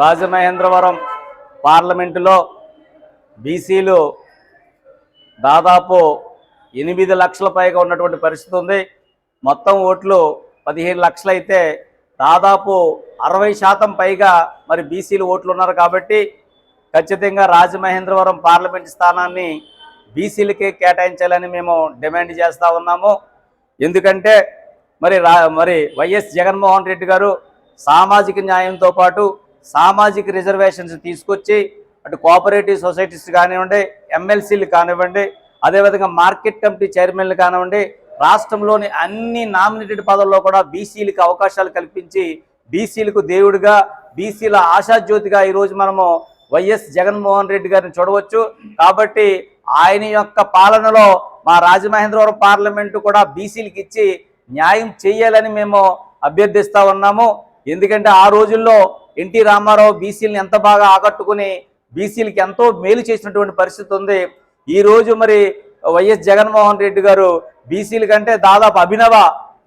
రాజమహేంద్రవరం పార్లమెంటులో బీసీలు దాదాపు ఎనిమిది లక్షల పైగా ఉన్నటువంటి పరిస్థితి ఉంది. మొత్తం ఓట్లు పదిహేను లక్షలైతే దాదాపు అరవై శాతం పైగా మరి బీసీలు ఓట్లు ఉన్నారు కాబట్టి ఖచ్చితంగా రాజమహేంద్రవరం పార్లమెంట్ స్థానాన్ని బీసీలకే కేటాయించాలని మేము డిమాండ్ చేస్తూ ఉన్నాము. ఎందుకంటే మరి రా మరి వైఎస్ జగన్మోహన్ రెడ్డి గారు సామాజిక న్యాయంతో పాటు సామాజిక రిజర్వేషన్స్ తీసుకొచ్చి అటు కోఆపరేటివ్ సొసైటీస్ కానివ్వండి ఎమ్మెల్సీలు కానివ్వండి అదేవిధంగా మార్కెట్ కమిటీ చైర్మన్లు కానివ్వండి రాష్ట్రంలోని అన్ని నామినేటెడ్ పదవుల్లో కూడా బీసీలకు అవకాశాలు కల్పించి బీసీలకు దేవుడిగా బీసీల ఆశాజ్యోతిగా ఈరోజు మనము వైఎస్ జగన్మోహన్ రెడ్డి గారిని చూడవచ్చు. కాబట్టి ఆయన యొక్క పాలనలో మా రాజమహేంద్రవరం పార్లమెంటు కూడా బీసీలకు ఇచ్చి న్యాయం చేయాలని మేము అభ్యర్థిస్తా ఉన్నాము. ఎందుకంటే ఆ రోజుల్లో ఎన్టీ రామారావు బీసీలను ఎంత బాగా ఆకట్టుకుని బీసీలకి ఎంతో మేలు చేసినటువంటి పరిస్థితి ఉంది. ఈ రోజు మరి వైఎస్ జగన్మోహన్ రెడ్డి గారు బీసీల కంటే దాదాపు అభినవ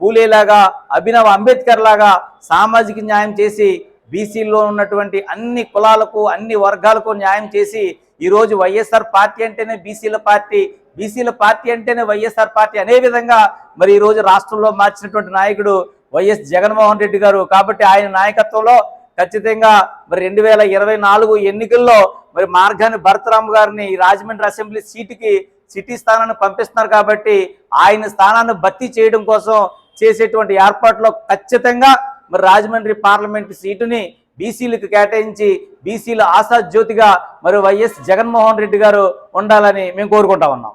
పూలేలాగా అభినవ అంబేద్కర్ లాగా సామాజిక న్యాయం చేసి బీసీల్లో ఉన్నటువంటి అన్ని కులాలకు అన్ని వర్గాలకు న్యాయం చేసి ఈరోజు వైఎస్ఆర్ పార్టీ అంటేనే బీసీల పార్టీ బీసీల పార్టీ అంటేనే వైఎస్ఆర్ పార్టీ అనే విధంగా మరి ఈరోజు రాష్ట్రంలో మార్చినటువంటి నాయకుడు వైఎస్ జగన్మోహన్ రెడ్డి గారు. కాబట్టి ఆయన నాయకత్వంలో ఖచ్చితంగా మరి రెండు వేల ఇరవై నాలుగు ఎన్నికల్లో మరి మార్గాన్ని భరతరామ్ గారిని ఈ రాజమండ్రి అసెంబ్లీ సీటుకి సిటీ స్థానాన్ని పంపిస్తున్నారు కాబట్టి ఆయన స్థానాన్ని భర్తీ చేయడం కోసం చేసేటువంటి ఏర్పాట్లో ఖచ్చితంగా మరి రాజమండ్రి పార్లమెంట్ సీటుని బీసీలకు కేటాయించి బీసీల ఆశాజ్యోతిగా మరి వైఎస్ జగన్మోహన్ రెడ్డి గారు ఉండాలని మేము కోరుకుంటా ఉన్నాం.